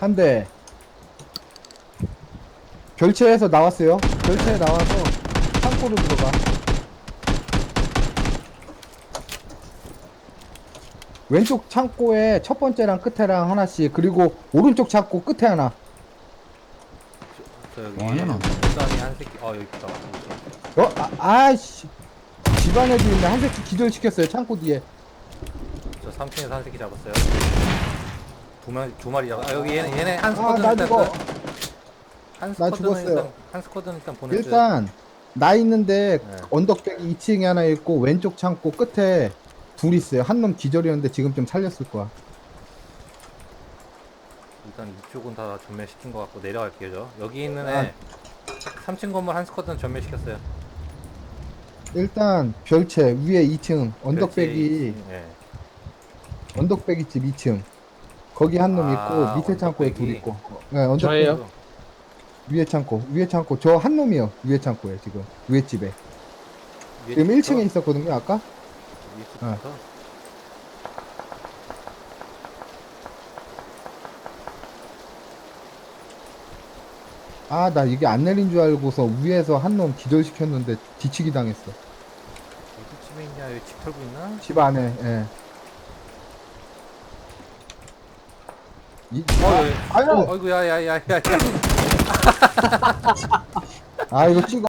한 대. 별채에서 나왔어요. 별채에 나와서 창고로 들어가. 왼쪽 창고에 첫 번째랑 끝에랑 하나씩 그리고 오른쪽 창고 끝에 하나. 저 여기 뭐하냐? 부산이 한 새끼 어 여기 있다 어? 아, 아이씨. 집안에도 있네. 한 새끼 기절시켰어요. 창고 뒤에. 저 3층에서 한 새끼 잡았어요 두 마리 두 마리 잡아 아 여기 얘네 얘네 한 아, 스쿼드는 나 일단 죽어. 그- 한나 스쿼드는 죽었어요. 일단 한 스쿼드는 일단 보내줘요 일단 나 있는데 네. 언덕배기 2층에 하나 있고 왼쪽 창고 끝에 둘 있어요. 한 놈 기절이었는데 지금 좀 살렸을 거야. 일단 이쪽은 다 전멸시킨 것 같고 내려갈게요 저 여기 있는 아. 애 3층 건물 한 스쿼드는 전멸시켰어요 일단 별채 위에 2층 언덕배기 예. 언덕배기 집 2층 거기 한 놈 아, 있고 밑에 창고에 둘 언덕배기. 있고 네, 저예요? 위에 창고 위에 창고 저 한 놈이요 위에 창고에 지금 위에 집에 위에 지금 집부터? 1층에 있었거든요 아까 위에 집부터? 아 나 이게 안 내린 줄 알고서 위에서 한 놈 기절시켰는데 뒤치기 당했어 어디 집에 있냐 여기 집 털고 있나? 집 안에 예. 이, 어, 여기. 아유 어이구 야야야야야. 아 이거 찍어